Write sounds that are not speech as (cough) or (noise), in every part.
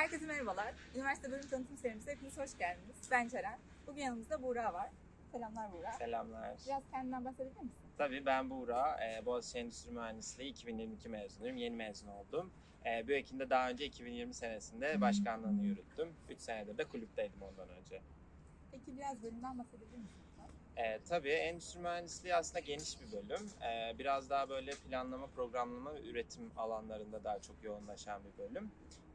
Herkese merhabalar. Üniversite bölüm tanıtım serimize hepiniz hoş geldiniz. Ben Ceren. Bugün yanımızda Buğra var. Selamlar Buğra. Selamlar. Biraz kendinden bahsedebilir misin? Tabii ben Buğra, e, Boğaziçi Endüstri Mühendisliği 2022 mezunuyum. Yeni mezun oldum. E, BÜEK'inde daha önce 2020 senesinde başkanlığını yürüttüm. 3 senedir de kulüpteydim ondan önce. Peki biraz bölümden bahsedebilir misin? E, tabii endüstri mühendisliği aslında geniş bir bölüm. E, biraz daha böyle planlama, programlama üretim alanlarında daha çok yoğunlaşan bir bölüm.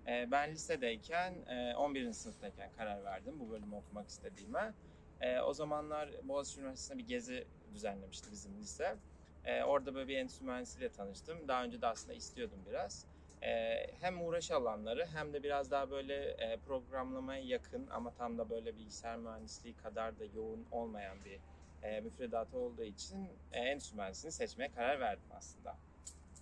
E, ben lisedeyken, e, 11. sınıftayken karar verdim bu bölümü okumak istediğime. E, o zamanlar Boğaziçi Üniversitesi'nde bir gezi düzenlemişti bizim lise. E, orada böyle bir endüstri mühendisliğiyle tanıştım. Daha önce de aslında istiyordum biraz. E, hem uğraş alanları hem de biraz daha böyle e, programlamaya yakın ama tam da böyle bilgisayar mühendisliği kadar da yoğun olmayan bir e, müfredatı olduğu için e, endüstri mühendisliğini seçmeye karar verdim aslında.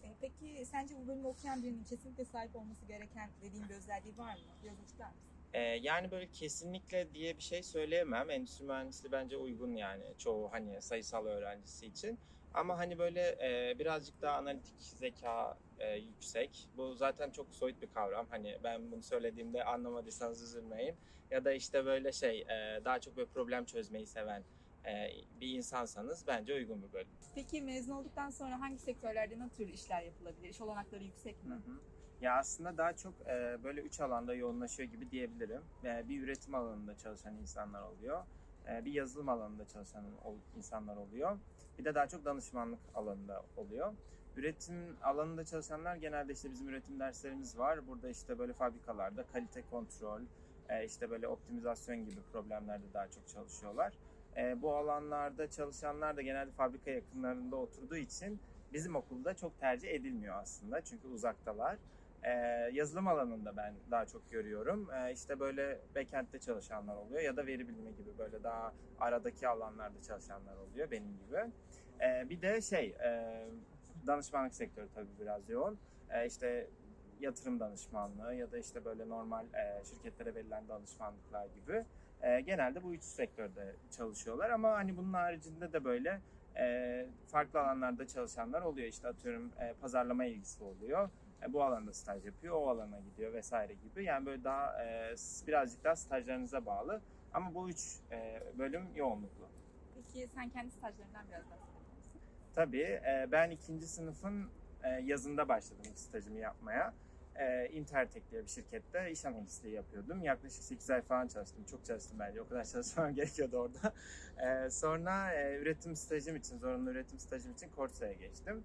Ee, Peki sence bu bölümü okuyan birinin kesinlikle sahip olması gereken dediğin bir özelliği var mı? Biraz açıklar mısın? E, yani böyle kesinlikle diye bir şey söyleyemem. Endüstri mühendisliği bence uygun yani çoğu hani sayısal öğrencisi için. Ama hani böyle e, birazcık daha analitik zeka e, yüksek. Bu zaten çok soyut bir kavram. Hani ben bunu söylediğimde anlamadıysanız üzülmeyin. Ya da işte böyle şey e, daha çok böyle problem çözmeyi seven e, bir insansanız bence uygun bir bölüm. Peki mezun olduktan sonra hangi sektörlerde ne tür işler yapılabilir? İş olanakları yüksek mi? Hı hı. Ya aslında daha çok e, böyle üç alanda yoğunlaşıyor gibi diyebilirim. E, bir üretim alanında çalışan insanlar oluyor. E, bir yazılım alanında çalışan insanlar oluyor. Bir de daha çok danışmanlık alanında oluyor. Üretim alanında çalışanlar genelde işte bizim üretim derslerimiz var. Burada işte böyle fabrikalarda kalite kontrol, e, işte böyle optimizasyon gibi problemlerde daha çok çalışıyorlar. E, bu alanlarda çalışanlar da genelde fabrika yakınlarında oturduğu için bizim okulda çok tercih edilmiyor aslında çünkü uzaktalar. Ee, yazılım alanında ben daha çok görüyorum. Ee, işte böyle backend'de çalışanlar oluyor ya da veri bilimi gibi böyle daha aradaki alanlarda çalışanlar oluyor benim gibi. Ee, bir de şey e, danışmanlık sektörü tabii biraz yoğun. Ee, işte yatırım danışmanlığı ya da işte böyle normal e, şirketlere verilen danışmanlıklar gibi. E, genelde bu üç sektörde çalışıyorlar ama hani bunun haricinde de böyle e, farklı alanlarda çalışanlar oluyor. İşte atıyorum e, pazarlama ilgisi oluyor. E, bu alanda staj yapıyor, o alana gidiyor vesaire gibi. Yani böyle daha e, birazcık daha stajlarınıza bağlı. Ama bu üç e, bölüm yoğunluklu. Peki sen kendi stajlarından biraz bahsedebilir misin? Tabii e, ben ikinci sınıfın e, yazında başladım ilk stajımı yapmaya. E, Intertek diye bir şirkette iş analistliği yapıyordum. Yaklaşık 8 ay falan çalıştım. Çok çalıştım bence. O kadar (laughs) çalışmam gerekiyordu orada. E, sonra e, üretim stajım için, zorunlu üretim stajım için Corsa'ya geçtim.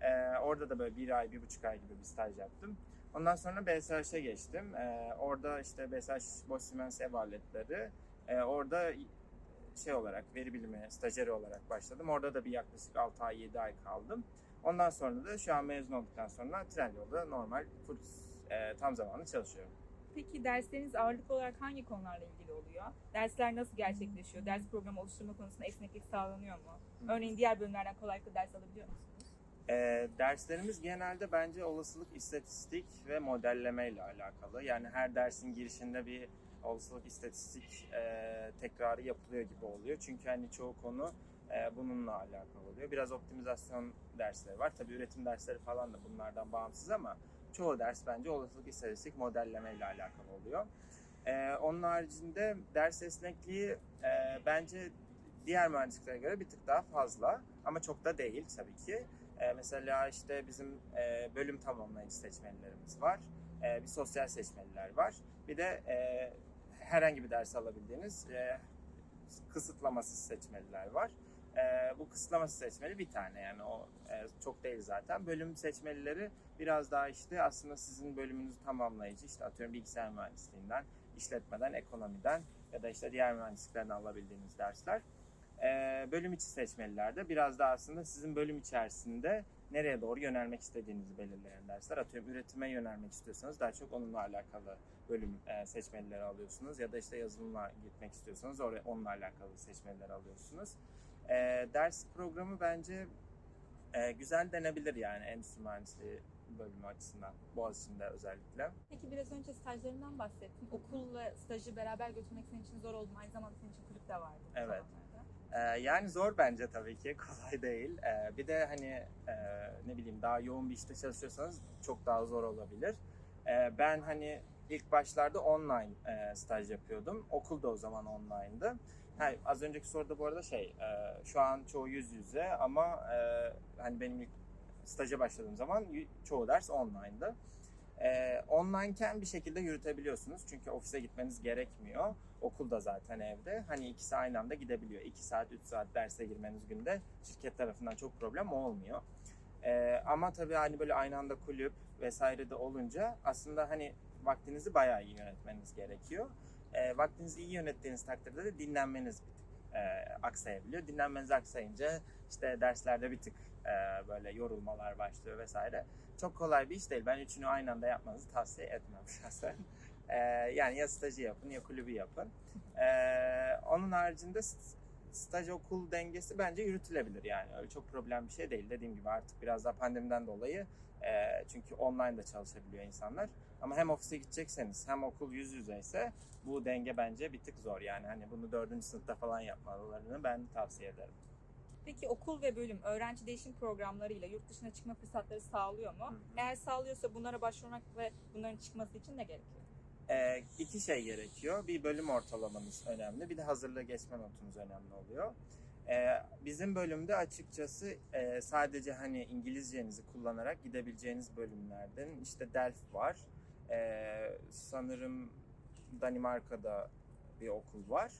E, orada da böyle bir ay, bir buçuk ay gibi bir staj yaptım. Ondan sonra BSH'e geçtim. E, orada işte BSH Bosch Siemens ev aletleri. E, orada şey olarak, veri bilimi stajyeri olarak başladım. Orada da bir yaklaşık 6 ay, 7 ay kaldım. Ondan sonra da şu an mezun olduktan sonra Trendyol'da normal full e, tam zamanlı çalışıyorum. Peki dersleriniz ağırlıklı olarak hangi konularla ilgili oluyor? Dersler nasıl gerçekleşiyor? Ders programı oluşturma konusunda esneklik sağlanıyor mu? Örneğin diğer bölümlerden kolaylıkla ders alabiliyor musunuz? E, derslerimiz genelde bence olasılık istatistik ve modelleme ile alakalı. Yani her dersin girişinde bir olasılık istatistik e, tekrarı yapılıyor gibi oluyor. Çünkü hani çoğu konu e, bununla alakalı oluyor. Biraz optimizasyon dersleri var. Tabii üretim dersleri falan da bunlardan bağımsız ama çoğu ders bence olasılık istatistik modelleme ile alakalı oluyor. E, onun haricinde ders esnekliği e, bence diğer mühendisliklere göre bir tık daha fazla ama çok da değil tabii ki. E, mesela işte bizim e, bölüm tamamlayıcı seçmelilerimiz var. Bir sosyal seçmeliler var. Bir de e, herhangi bir ders alabildiğiniz kısıtlamasız seçmeliler var. E, bu kısıtlamasız seçmeli bir tane yani o e, çok değil zaten. Bölüm seçmelileri biraz daha işte aslında sizin bölümünüzü tamamlayıcı işte atıyorum bilgisayar mühendisliğinden, işletmeden, ekonomiden ya da işte diğer mühendisliklerden alabildiğiniz dersler. E, bölüm içi seçmelilerde biraz da aslında sizin bölüm içerisinde nereye doğru yönelmek istediğinizi belirleyen dersler. Atıyorum üretime yönelmek istiyorsanız daha çok onunla alakalı bölüm e, seçmelileri alıyorsunuz. Ya da işte yazılıma gitmek istiyorsanız oraya onunla alakalı seçmelileri alıyorsunuz. E, ders programı bence e, güzel denebilir yani endüstri mühendisliği bölümü açısından. Boğaziçi'nde özellikle. Peki biraz önce stajlarından bahsettin. Okulla stajı beraber götürmek senin için zor oldu mu? Aynı zamanda senin için kulüp de vardı. Evet. Ee, yani zor bence tabii ki (laughs) kolay değil. Ee, bir de hani e, ne bileyim daha yoğun bir işte çalışıyorsanız çok daha zor olabilir. Ee, ben hani ilk başlarda online e, staj yapıyordum. Okul da o zaman online'dı. Ha, az önceki soruda bu arada şey, e, şu an çoğu yüz yüze ama e, hani benim ilk staja başladığım zaman çoğu ders online'dı. E, onlineken bir şekilde yürütebiliyorsunuz çünkü ofise gitmeniz gerekmiyor. Okul da zaten evde. Hani ikisi aynı anda gidebiliyor. 2 saat, 3 saat derse girmeniz günde şirket tarafından çok problem olmuyor. E, ama tabii hani böyle aynı anda kulüp vesaire de olunca aslında hani vaktinizi bayağı iyi yönetmeniz gerekiyor. E, vaktinizi iyi yönettiğiniz takdirde de dinlenmeniz bir tık e, aksayabiliyor. Dinlenmeniz aksayınca işte derslerde bir tık e, böyle yorulmalar başlıyor vesaire. Çok kolay bir iş değil. Ben üçünü aynı anda yapmanızı tavsiye etmem (laughs) şahsen. E, yani ya stajı yapın ya kulübü yapın. E, onun haricinde st- staj okul dengesi bence yürütülebilir yani. Öyle çok problem bir şey değil. Dediğim gibi artık biraz da pandemiden dolayı e, çünkü online de çalışabiliyor insanlar. Ama hem ofise gidecekseniz hem okul yüz yüze ise bu denge bence bir tık zor. Yani hani bunu dördüncü sınıfta falan yapmalarını ben tavsiye ederim. Peki okul ve bölüm öğrenci değişim programlarıyla yurt dışına çıkma fırsatları sağlıyor mu? Hı hı. Eğer sağlıyorsa bunlara başvurmak ve bunların çıkması için ne gerekiyor? Ee, iki şey gerekiyor. Bir bölüm ortalamanız önemli. Bir de hazırlığı geçme notunuz önemli oluyor. Ee, bizim bölümde açıkçası e, sadece hani İngilizcenizi kullanarak gidebileceğiniz bölümlerden işte Delft var. Ee, sanırım Danimarka'da bir okul var.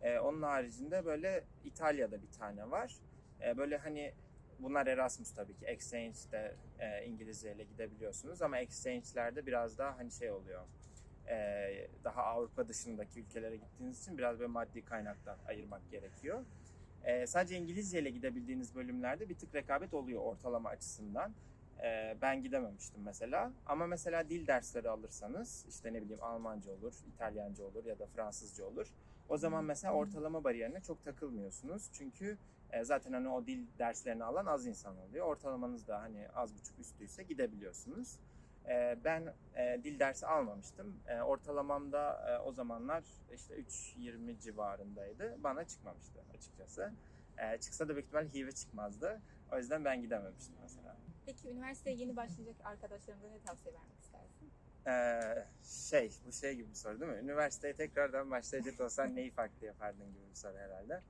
Ee, onun haricinde böyle İtalya'da bir tane var. Ee, böyle hani bunlar Erasmus tabii ki. Exchange'de e, İngilizce ile gidebiliyorsunuz ama exchange'lerde biraz daha hani şey oluyor e, daha Avrupa dışındaki ülkelere gittiğiniz için biraz böyle maddi kaynaktan ayırmak gerekiyor. E, sadece İngilizce ile gidebildiğiniz bölümlerde bir tık rekabet oluyor ortalama açısından. E, ben gidememiştim mesela. Ama mesela dil dersleri alırsanız işte ne bileyim Almanca olur, İtalyanca olur ya da Fransızca olur. O zaman mesela ortalama bariyerine çok takılmıyorsunuz. Çünkü e, zaten hani o dil derslerini alan az insan oluyor. Ortalamanız da hani az buçuk üstüyse gidebiliyorsunuz. E, ben e, dil dersi almamıştım. E, ortalamamda e, o zamanlar işte 3.20 civarındaydı. Bana çıkmamıştı açıkçası. E, çıksa da büyük ihtimal hive çıkmazdı. O yüzden ben gidememiştim mesela. Peki üniversiteye yeni başlayacak arkadaşlarımıza ne tavsiye vermek istersin? Ee, şey, bu şey gibi bir soru değil mi? Üniversiteye tekrardan başlayacak olsan neyi farklı yapardın gibi bir soru herhalde.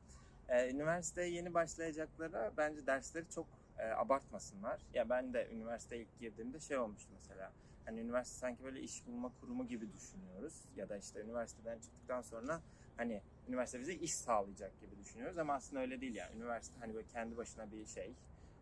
Ee, üniversiteye yeni başlayacaklara bence dersleri çok e, abartmasınlar. Ya ben de üniversiteye ilk girdiğimde şey olmuştu mesela. Hani üniversite sanki böyle iş bulma kurumu gibi düşünüyoruz. Ya da işte üniversiteden çıktıktan sonra hani üniversite bize iş sağlayacak gibi düşünüyoruz ama aslında öyle değil yani. Üniversite hani böyle kendi başına bir şey,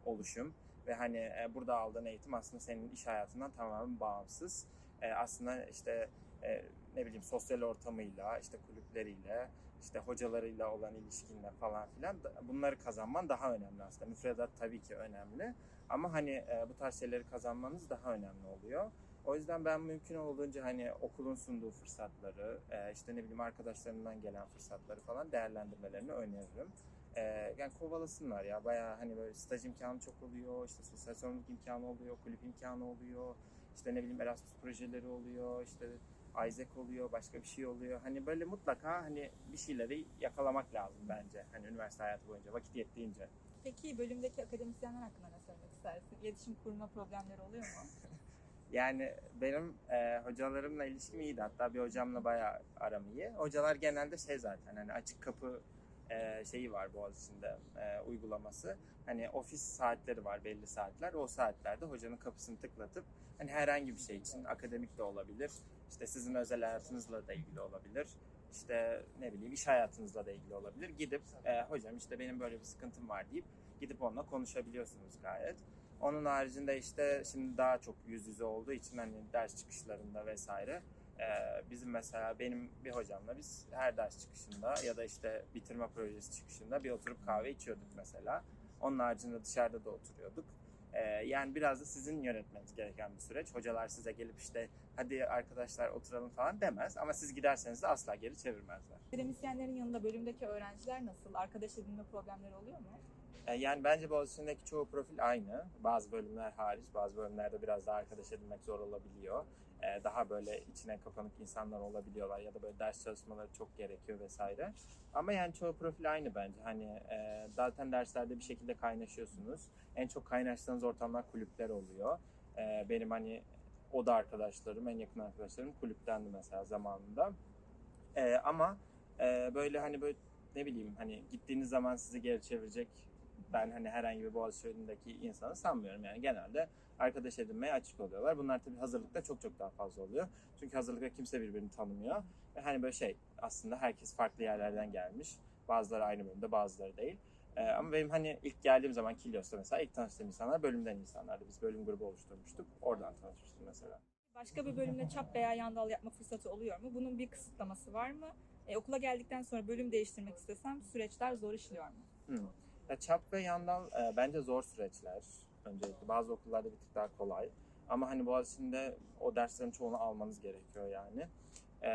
oluşum ve hani e, burada aldığın eğitim aslında senin iş hayatından tamamen bağımsız. E, aslında işte e, ne bileyim sosyal ortamıyla, işte kulüpleriyle, işte hocalarıyla olan ilişkinle falan filan bunları kazanman daha önemli aslında. Müfredat tabii ki önemli ama hani e, bu tarz şeyleri kazanmanız daha önemli oluyor. O yüzden ben mümkün olduğunca hani okulun sunduğu fırsatları, e, işte ne bileyim arkadaşlarından gelen fırsatları falan değerlendirmelerini öneririm. E, yani kovalasınlar ya bayağı hani böyle staj imkanı çok oluyor, işte sosyal sorumluluk imkanı oluyor, kulüp imkanı oluyor, işte ne bileyim Erasmus projeleri oluyor, işte Isaac oluyor, başka bir şey oluyor. Hani böyle mutlaka hani bir şeyleri yakalamak lazım bence. Hani üniversite hayatı boyunca vakit yettiğince. Peki bölümdeki akademisyenler hakkında ne söylemek istersin? İletişim kurma problemleri oluyor mu? (laughs) Yani benim e, hocalarımla ilişkim iyiydi. Hatta bir hocamla bayağı aram iyi. Hocalar genelde şey zaten hani açık kapı e, şeyi var Boğaziçi'nde e, uygulaması. Hani ofis saatleri var belli saatler. O saatlerde hocanın kapısını tıklatıp hani herhangi bir şey için akademik de olabilir. işte sizin özel hayatınızla da ilgili olabilir. işte ne bileyim iş hayatınızla da ilgili olabilir. Gidip e, hocam işte benim böyle bir sıkıntım var deyip gidip onunla konuşabiliyorsunuz gayet. Onun haricinde işte şimdi daha çok yüz yüze olduğu için hani ders çıkışlarında vesaire e, bizim mesela benim bir hocamla biz her ders çıkışında ya da işte bitirme projesi çıkışında bir oturup kahve içiyorduk mesela. Onun haricinde dışarıda da oturuyorduk. E, yani biraz da sizin yönetmeniz gereken bir süreç. Hocalar size gelip işte hadi arkadaşlar oturalım falan demez ama siz giderseniz de asla geri çevirmezler. Akademisyenlerin yanında bölümdeki öğrenciler nasıl? Arkadaş edinme problemleri oluyor mu? E, Yani bence Boğaziçi'ndeki çoğu profil aynı. Bazı bölümler hariç, bazı bölümlerde biraz daha arkadaş edinmek zor olabiliyor. E, Daha böyle içine kapanık insanlar olabiliyorlar ya da böyle ders çalışmaları çok gerekiyor vesaire. Ama yani çoğu profil aynı bence. Hani e, zaten derslerde bir şekilde kaynaşıyorsunuz. En çok kaynaştığınız ortamlar kulüpler oluyor. E, Benim hani o da arkadaşlarım, en yakın arkadaşlarım kulüptendi mesela zamanında. Ama böyle hani böyle ne bileyim hani gittiğiniz zaman sizi geri çevirecek ben hani herhangi bir Boğaziçi önündeki insanı sanmıyorum yani genelde arkadaş edinmeye açık oluyorlar. Bunlar tabii hazırlıkta çok çok daha fazla oluyor. Çünkü hazırlıkta kimse birbirini tanımıyor. Ve hani böyle şey aslında herkes farklı yerlerden gelmiş. Bazıları aynı bölümde bazıları değil. Ee, ama benim hani ilk geldiğim zaman Kilyos'ta mesela ilk tanıştığım insanlar bölümden insanlardı. Biz bölüm grubu oluşturmuştuk. Oradan tanışmıştım mesela. Başka bir bölümde çap veya yandal yapma fırsatı oluyor mu? Bunun bir kısıtlaması var mı? E, okula geldikten sonra bölüm değiştirmek istesem süreçler zor işliyor mu? Hmm. Ya çap ve yandan e, bence zor süreçler. Öncelikle bazı okullarda bir tık daha kolay. Ama hani Boğaziçi'nde o derslerin çoğunu almanız gerekiyor yani. E,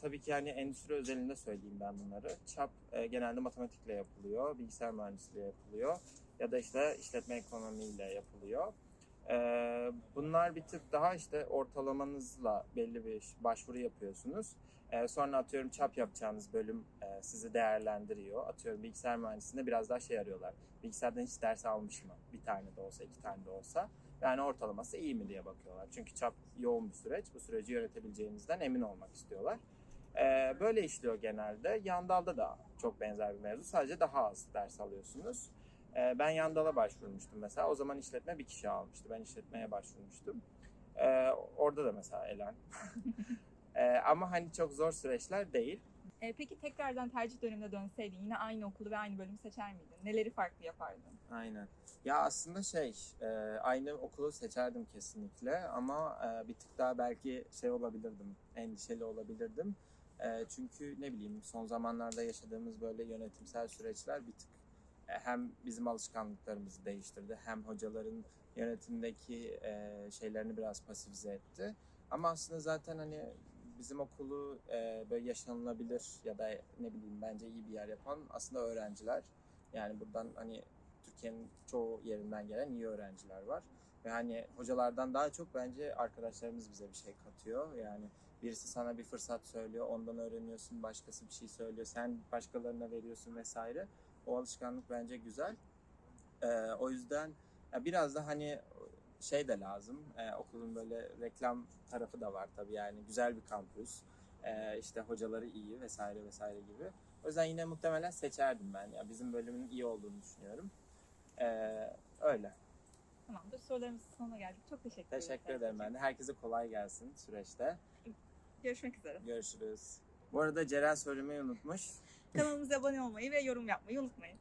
tabii ki yani endüstri özelinde söyleyeyim ben bunları. Çap e, genelde matematikle yapılıyor, bilgisayar mühendisliği yapılıyor ya da işte işletme ekonomiyle yapılıyor. E, bunlar bir tık daha işte ortalamanızla belli bir başvuru yapıyorsunuz. Ee, sonra atıyorum çap yapacağınız bölüm e, sizi değerlendiriyor. Atıyorum bilgisayar mühendisliğinde biraz daha şey arıyorlar. Bilgisayardan hiç ders almış mı? Bir tane de olsa, iki tane de olsa. Yani ortalaması iyi mi diye bakıyorlar. Çünkü çap yoğun bir süreç. Bu süreci yönetebileceğinizden emin olmak istiyorlar. Ee, böyle işliyor genelde. Yandal'da da çok benzer bir mevzu. Sadece daha az ders alıyorsunuz. Ee, ben Yandal'a başvurmuştum mesela. O zaman işletme bir kişi almıştı. Ben işletmeye başvurmuştum. Ee, orada da mesela Elen. (laughs) Ee, ama hani çok zor süreçler değil. E, peki tekrardan tercih dönemine dönseydin yine aynı okulu ve aynı bölümü seçer miydin? Neleri farklı yapardın? Aynen. Ya aslında şey, e, aynı okulu seçerdim kesinlikle ama e, bir tık daha belki şey olabilirdim, endişeli olabilirdim. E, çünkü ne bileyim son zamanlarda yaşadığımız böyle yönetimsel süreçler bir tık e, hem bizim alışkanlıklarımızı değiştirdi hem hocaların yönetimdeki e, şeylerini biraz pasifize etti. Ama aslında zaten hani bizim okulu e, böyle yaşanılabilir ya da ne bileyim bence iyi bir yer yapan aslında öğrenciler. Yani buradan hani Türkiye'nin çoğu yerinden gelen iyi öğrenciler var. Ve hani hocalardan daha çok bence arkadaşlarımız bize bir şey katıyor. Yani birisi sana bir fırsat söylüyor, ondan öğreniyorsun, başkası bir şey söylüyor, sen başkalarına veriyorsun vesaire. O alışkanlık bence güzel. Ee, o yüzden ya biraz da hani şey de lazım. Ee, okulun böyle reklam tarafı da var tabii yani güzel bir kampüs. Ee, işte hocaları iyi vesaire vesaire gibi. O yüzden yine muhtemelen seçerdim ben. Ya bizim bölümün iyi olduğunu düşünüyorum. Ee, öyle. Tamamdır. Sorularımızın sonuna geldik. Çok teşekkür ederim. Teşekkür ederim ben de. Herkese kolay gelsin süreçte. Görüşmek üzere. Görüşürüz. Bu arada Ceren söylemeyi unutmuş. Kanalımıza abone olmayı ve yorum yapmayı unutmayın.